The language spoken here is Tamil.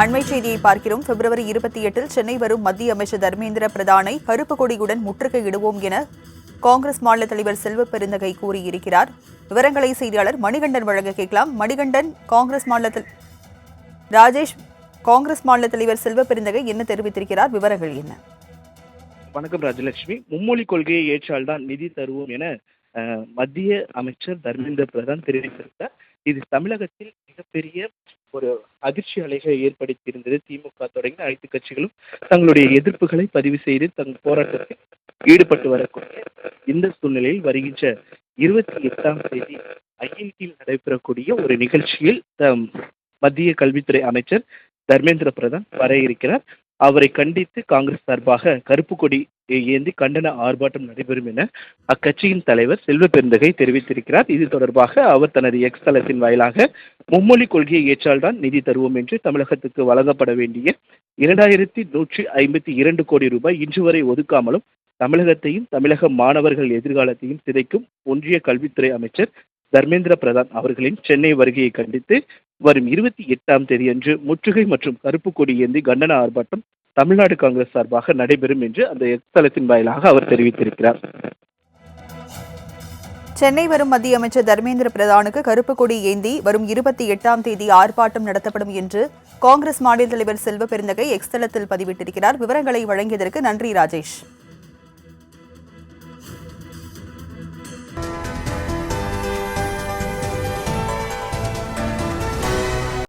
அண்மை செய்தியை பார்க்கிறோம். பிப்ரவரி இருபத்தி எட்டில் சென்னை வரும் மத்திய அமைச்சர் தர்மேந்திர பிரதானை கருப்பு கொடியுடன் முற்றுகையிடுவோம் என காங்கிரஸ் மாநில தலைவர் செல்வ பெருந்தகை கூறியிருக்கிறார். விவரங்களை செய்தியாளர் மணிகண்டன் வழங்க கேட்கலாம். மணிகண்டன் காங்கிரஸ் மாநில ராஜேஷ் காங்கிரஸ் மாநில தலைவர் செல்வ பெருந்தகை என்ன தெரிவித்திருக்கிறார்? விவரங்கள் என்ன? வணக்கம் ராஜலட்சுமி. மும்மொழி கொள்கையை ஏற்றால்தான் நிதி தருவோம் என மத்திய அமைச்சர் தர்மேந்திர பிரதான் தெரிவித்திருக்கிறார். இது தமிழகத்தில் மிகப்பெரிய ஒரு அதிர்ச்சி அலைகளை ஏற்படுத்தியிருந்தது. திமுக தொடங்கி அனைத்து கட்சிகளும் தங்களுடைய எதிர்ப்புகளை பதிவு செய்து தங்கள் போராட்டத்தில் ஈடுபட்டு வரக்கூடிய இந்த சூழ்நிலையில் வருகின்ற இருபத்தி எட்டாம் தேதி ஐஎன்டியில் நடைபெறக்கூடிய ஒரு நிகழ்ச்சியில் தம் மத்திய கல்வித்துறை அமைச்சர் தர்மேந்திர பிரதான் வர இருக்கிறார். அவரை கண்டித்து காங்கிரஸ் சார்பாக கருப்பு கொடி ஏந்தி கண்டன ஆர்ப்பாட்டம் நடைபெறும் என அக்கட்சியின் தலைவர் செல்வ பெருந்தகை தெரிவித்திருக்கிறார். இது தொடர்பாக அவர் தனது எக்ஸ் தளத்தின் வாயிலாக மும்மொழி கொள்கையை ஏற்றால்தான் நிதி தருவோம் என்று தமிழகத்துக்கு வழங்கப்பட வேண்டிய இரண்டாயிரத்தி நூற்றி ஐம்பத்தி இரண்டு கோடி ரூபாய் இன்று வரை ஒதுக்காமலும் தமிழகத்தையும் தமிழக மாணவர்கள் எதிர்காலத்தையும் சிதைக்கும் ஒன்றிய கல்வித்துறை அமைச்சர் தர்மேந்திர பிரதான் அவர்களின் சென்னை வருகையை கண்டித்து வரும் இருபத்தி எட்டாம் தேதியன்று முற்றுகை மற்றும் கருப்பு கொடி ஏந்தி கண்டன ஆர்ப்பாட்டம் தமிழ்நாடு காங்கிரஸ் சார்பாக நடைபெறும் என்று அந்த தளத்தின் வாயிலாக அவர் தெரிவித்திருக்கிறார். சென்னை வரும் மத்திய அமைச்சர் தர்மேந்திர பிரதானுக்கு கருப்பு கொடி ஏந்தி வரும் இருபத்தி எட்டாம் தேதி ஆர்ப்பாட்டம் நடத்தப்படும் என்று காங்கிரஸ் மாநில தலைவர் செல்வ பெருந்தகை எக்ஸ்தலத்தில் பதிவிட்டிருக்கிறார். விவரங்களை வழங்கியதற்கு நன்றி ராஜேஷ்.